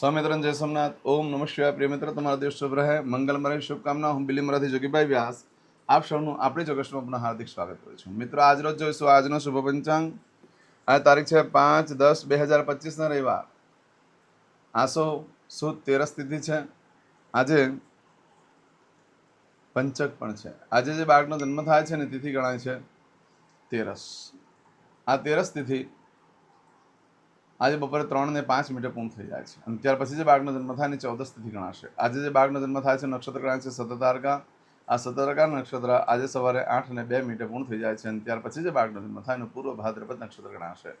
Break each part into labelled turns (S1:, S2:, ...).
S1: સ્વામિત્રન જય સોમનાથ. ઓમ નમઃ શિવાય. પ્રિય મિત્ર, તમારા દિવસ શુભ રહે. મંગલમય શુભકામના. હું બિલીમરાથી જોગીભાઈ વ્યાસ. આપ સૌનું આપણી ચોક્કસમાં પુનઃ હાર્દિક સ્વાગત કરું છું. મિત્રો આજરોજ જોઈશું આજનો શુભ પંચાંગ. આ તારીખ છે પાંચ દસ બે હજાર પચીસના રવિવાર. આસો સુદ તેરસ તિથિ છે. આજે પંચક પણ છે. આજે જે બાળકનો જન્મ થાય છે ને, તિથિ ગણાય છે તેરસ. આ તેરસ તિથિ આજે બપોરે ત્રણ ને પાંચ મિનિટે પૂર્ણ થઈ જાય છે. અને ત્યાર પછી જે બાળકનો જન્મ થાય ને ચૌદસ તિથિ ગણાશે. આજે જે બાળકનો જન્મ થાય છે નક્ષત્ર ગણાય છે સતતારકા. આ સતતારકા નક્ષત્ર આજે સવારે આઠ ને બે મિનિટે પૂર્ણ થઈ જાય છે અને ત્યાર પછી જે બાળકનો જન્મ થાય એનો પૂર્વ ભાદ્રપદ નક્ષત્ર ગણાશે.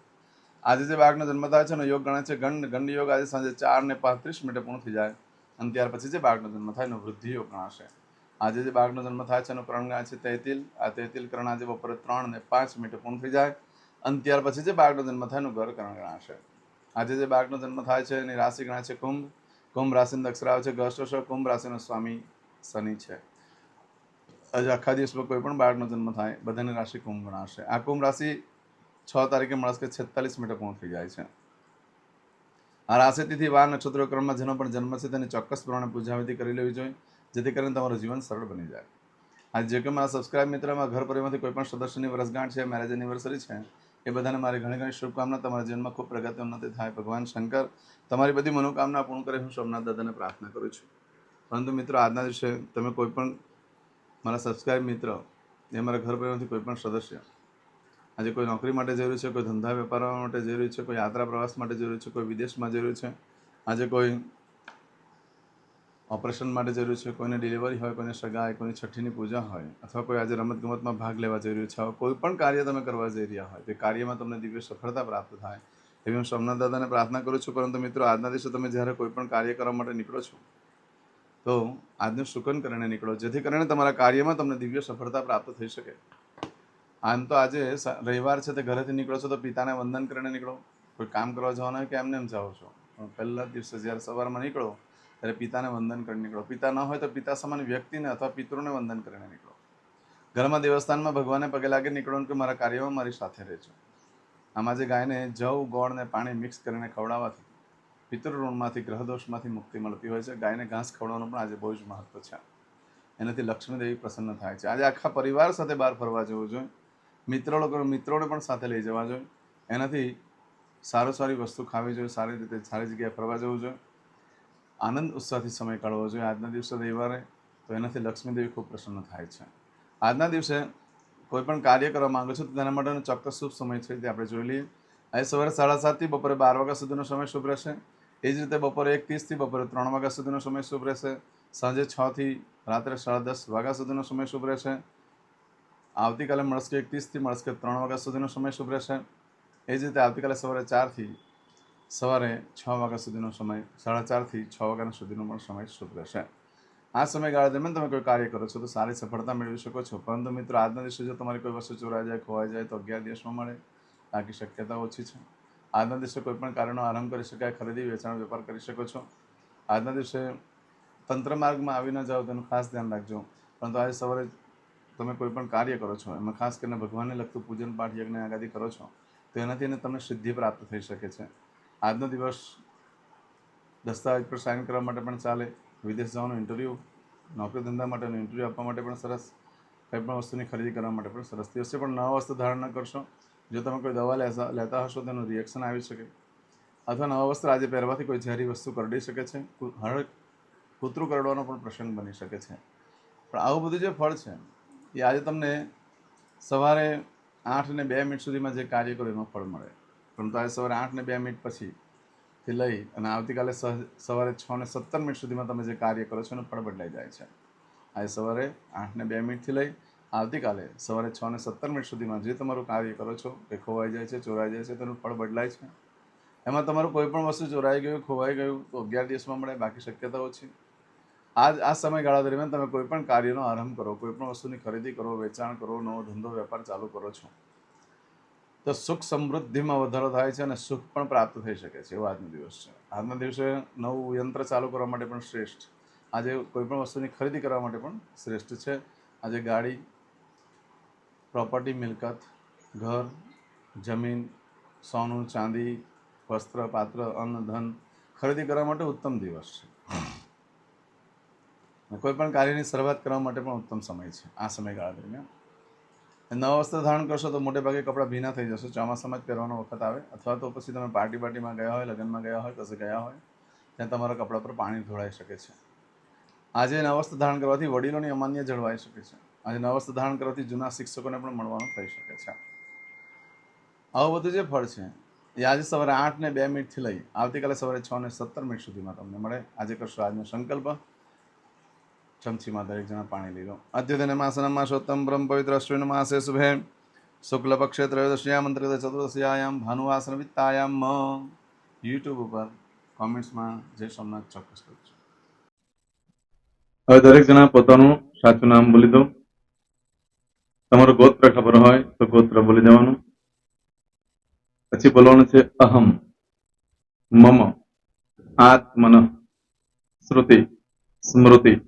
S1: આજે જે બાળકનો જન્મ થાય છે એનો યોગ ગણાય છે ગંડ. ગંડ યોગ આજે સાંજે ચાર ને પાંત્રીસ મિનિટે પૂર્ણ થઈ જાય અને ત્યાર પછી જે બાળકનો જન્મ થાય એનો વૃદ્ધિ યોગ ગણાશે. આજે જે બાળકનો જન્મ થાય છે એનો કરણ ગણાય છે તૈતિલ. આ તૈતિલ કરણ આજે બપોરે ત્રણ ને પાંચ મિનિટે પૂર્ણ થઈ જાય અને ત્યાર પછી જે બાળકનો જન્મ થાય એનું ઘર કરણ ગણાશે આજે જે બાળકનો જન્મ થાય છે એની રાશિ ગણાય છે કુંભ. કુંભ રાશિનો દક્ષરાવ છે ગસ્ટ કુંભ રાશિનો સ્વામી શનિ છે. આજે આખા દિવસમાં કોઈ પણ બાળકનો જન્મ થાય, બધાની રાશિ કુંભ ગણાશે. આ કુંભ રાશિ છ તારીખે મળશે કે છેતાલીસ મિનિટે પૂર્ણ થઈ જાય છે. આ રાશિથી વાર, નક્ષત્ર, ક્રમમાં જેનો પણ જન્મ છે તેને ચોક્કસ પ્રમાણે પૂજાવિધિ કરી લેવી જોઈએ, જેથી કરીને તમારું જીવન સરળ બની જાય. આજે જે કે મારા સબસ્ક્રાઇબ મિત્રમાં ઘર પરિવારમાંથી કોઈ પણ સદસ્યની વર્ષગાંઠ છે મેરેજ એનિવર્સરી છે એ બધાને મારી ઘણી ઘણી શુભકામના. તમારા જીવનમાં ખૂબ પ્રગતિ, ઉન્નતિ થાય. ભગવાન શંકર, તમારી બધી મનોકામના પૂર્ણ કરે. હું સોમનાથ દાદાને પ્રાર્થના કરું છું. પરંતુ મિત્રો, આજના દિવસે તમે કોઈ પણ મારા સબસ્ક્રાઈબ મિત્ર, એ મારા ઘર પરિવારથી કોઈ પણ સદસ્ય, આજે કોઈ નોકરી માટે જરૂરી છે, કોઈ ધંધા વેપાર માટે જરૂરી છે, કોઈ યાત્રા પ્રવાસ માટે જરૂરી છે, કોઈ વિદેશમાં જરૂરી છે, આજે કોઈ ઓપરેશન માટે જરૂર છે, કોઈને ડિલિવરી હોય, કોઈને સગાઈ, કોઈની છઠ્ઠીની પૂજા હોય, અથવા કોઈ આજે રમતગમતમાં ભાગ લેવા જઈ રહ્યું છે કોઈ પણ કાર્ય તમે કરવા જઈ રહ્યા હોય, તે કાર્યમાં તમને દિવ્ય સફળતા પ્રાપ્ત થાય, એવી હું સોમનાથ દાદાને પ્રાર્થના કરું છું. પરંતુ મિત્રો, આજના દિવસે તમે જ્યારે કોઈ પણ કાર્ય કરવા માટે નીકળો છો, તો આજનું શુકન કરીને નીકળો, જેથી કરીને તમારા કાર્યમાં તમને દિવ્ય સફળતા પ્રાપ્ત થઈ શકે. આમ તો આજે રવિવાર છે, તે ઘરેથી નીકળો છો, તો પિતાને વંદન કરીને નીકળો. કોઈ કામ કરવા જવાનું હોય કે એમને એમ જાઓ છો. પહેલા દિવસે જ્યારે સવારમાં નીકળો ત્યારે પિતાને વંદન કરીને નીકળો. પિતા ન હોય તો પિતા સમાન વ્યક્તિને અથવા પિતૃને વંદન કરીને નીકળો. ઘરમાં દેવસ્થાનમાં ભગવાનને પગે લાગે નીકળો કે મારા કાર્યમાં મારી સાથે રહેજો. આમાં જે ગાયને જવ, ગોળ ને પાણી મિક્સ કરીને ખવડાવવાથી પિતૃ ઋણમાંથી, ગ્રહદોષમાંથી મુક્તિ મળતી હોય છે. ગાયને ઘાસ ખવડાવવાનું પણ આજે બહુ જ મહત્વ છે. એનાથી લક્ષ્મીદેવી પ્રસન્ન થાય છે. આજે આખા પરિવાર સાથે બહાર ફરવા જવું જોઈએ. મિત્ર લોકો મિત્રોને પણ સાથે લઈ જવા જોઈએ. એનાથી સારું સારી વસ્તુ ખાવી જોઈએ. સારી રીતે સારી જગ્યાએ ફરવા જવું જોઈએ. આનંદ ઉત્સાહથી સમય કાઢવો જોઈએ. આજના દિવસે રવિવારે તો એનાથી લક્ષ્મીદેવી ખૂબ પ્રસન્ન થાય છે. આજના દિવસે કોઈ પણ કાર્ય કરવા માગો છો તો તેના માટેનો ચોક્કસ શુભ સમય છે તે આપણે જોઈ લઈએ. આજે સવારે સાડા સાતથી બપોરે બાર વાગ્યા સુધીનો સમય શુભ રહેશે. એ જ રીતે બપોરે એક ત્રીસથી બપોરે ત્રણ વાગ્યા સુધીનો સમય શુભ રહેશે. સાંજે છથી રાત્રે સાડા દસ વાગ્યા સુધીનો સમય શુભ રહેશે. આવતીકાલે મળશે એક ત્રીસથી મળશે ત્રણ વાગ્યા સુધીનો સમય શુભ રહેશે. એ જ રીતે આવતીકાલે સવારે ચારથી સવારે છ વાગ્યા સુધીનો સમય, સાડા ચારથી છ વાગ્યા સુધીનો પણ સમય શુભ રહેશે. આ સમયગાળા દરમિયાન તમે કોઈ કાર્ય કરો છો તો સારી સફળતા મેળવી શકો છો. પરંતુ મિત્રો, આજના દિવસે જો તમારી કોઈ વસ્તુ ચોરાઈ જાય, ખોવાઈ જાય તો અગિયાર દિવસમાં મળે. બાકી શક્યતા ઓછી છે. આજના દિવસે કોઈ પણ કાર્યનો આરંભ કરી શકાય, ખરીદી, વેચાણ, વેપાર કરી શકો છો. આજના દિવસે તંત્ર માર્ગમાં આવી ન જાઓ, તેનું ખાસ ધ્યાન રાખજો. પરંતુ આજે સવારે તમે કોઈ પણ કાર્ય કરો છો, એમાં ખાસ કરીને ભગવાનને લગતું પૂજન, પાઠ, યજ્ઞ, આગાદી કરો છો, તો એનાથી એને તમને સિદ્ધિ પ્રાપ્ત થઈ શકે છે. આજનો દિવસ દસ્તાવેજ પર સાઇન કરવા માટે પણ ચાલે, વિદેશ જવાનું ઇન્ટરવ્યૂ નોકરી ધંધા માટેનું ઇન્ટરવ્યૂ આપવા માટે પણ સરસ, કંઈ પણ વસ્તુની ખરીદી કરવા માટે પણ સરસ. દિવસ પણ નવા વસ્તુ ધારણ ન કરશો. જો તમે કોઈ દવા લેતા લેતા હશો, તેનું રિએક્શન આવી શકે. અથવા નવા વસ્ત્ર આજે પહેરવાથી કોઈ ઝેરી વસ્તુ કરડી શકે છે હળ, કૂતરું કરડવાનો પણ પ્રસંગ બની શકે છે. પણ આવું બધું જે ફળ છે, એ આજે તમને સવારે આઠ ને બે મિનિટ સુધીમાં જે કાર્ય કરો, એમાં ફળ મળે. પરંતુ આજે સવારે આઠ ને બે મિનિટ પછીથી લઈ અને આવતીકાલે સવારે છ ને સત્તર મિનિટ સુધીમાં તમે જે કાર્ય કરો છો એનું ફળ બદલાઈ જાય છે. આજે સવારે આઠ ને બે મિનિટથી લઈ આવતીકાલે સવારે છ ને સત્તર મિનિટ સુધીમાં જે તમારું કાર્ય કરો છો એ ખોવાઈ જાય છે, ચોરાઈ જાય છે, તેનું ફળ બદલાય છે. એમાં તમારું કોઈ પણ વસ્તુ ચોરાઈ ગયું, ખોવાઈ ગયું તો અગિયાર દિવસમાં મળે, બાકી શક્યતા ઓછી. આ આ સમયગાળા દરમિયાન તમે કોઈ પણ કાર્યનો આરંભ કરો, કોઈ પણ વસ્તુની ખરીદી કરો, વેચાણ કરો, નવો ધંધો, વેપાર ચાલુ કરો છો. તો સુખ સમૃદ્ધિમાં વધારો થાય છે અને સુખ પણ પ્રાપ્ત થઈ શકે છે, એવો આજનો દિવસ છે. આજના દિવસે નવું યંત્ર ચાલુ કરવા માટે પણ શ્રેષ્ઠ. આજે કોઈપણ વસ્તુની ખરીદી કરવા માટે પણ શ્રેષ્ઠ છે. આજે ગાડી પ્રોપર્ટી મિલકત, ઘર, જમીન, સોનું, ચાંદી, વસ્ત્ર, પાત્ર, અન્ન, ધન
S2: ખરીદી કરવા માટે ઉત્તમ દિવસ છે. કોઈ પણ કાર્યની શરૂઆત કરવા માટે પણ ઉત્તમ સમય છે, આ સમયગાળા દરમિયાન. નવા વસ્ત્ર ધારણ કરશો તો મોટે ભાગે કપડાં ભીના થઈ જશે. ચોમાસામાં જ પહેરવાનો વખત આવે. અથવા તો પછી તમે પાર્ટી પાર્ટીમાં ગયા હોય, લગ્નમાં ગયા હોય, કશે ગયા હોય, ત્યાં તમારા કપડા પર પાણી ઢોળાઈ શકે છે. આજે નવા વસ્ત્ર ધારણ કરવાથી વડીલોની અમાન્ય જળવાઈ શકે છે. આજે નવસ્ત્ર ધારણ કરવાથી જૂના શિક્ષકોને પણ મળવાનું થઈ શકે છે. આવું બધું જે ફળ છે, એ આજે સવારે આઠ ને બે મિનિટથી લઈ આવતીકાલે સવારે છ ને સત્તર મિનિટ સુધીમાં તમને મળે. આજે કરશો આજનો સંકલ્પ. ચમચીમાં દરેક જણા પાણી લઈ લો. અદ્યતન માસનમ માસોત્તમ બ્રહ્મ પવિત્ર અશ્વિન માસે શુભે. શુક્લ પક્ષે ત્રયોદશ્યામ અંતર્ગત ચતુર્દશ્યાયામ ભાનુવાસન વિત્તાયામ. યુટ્યુબ ઉપર કોમેન્ટ્સમાં જય સોમનાથ ચોક્કસ કરજો. હવે દરેક જણા પોતાનું સાચું નામ બોલી દો. તમારું ગોત્ર ખબર હોય તો ગોત્ર બોલી દેવાનું. પછી બોલવાનું છે અહમ, મમ, આત્મન, શ્રુતિ, સ્મૃતિ.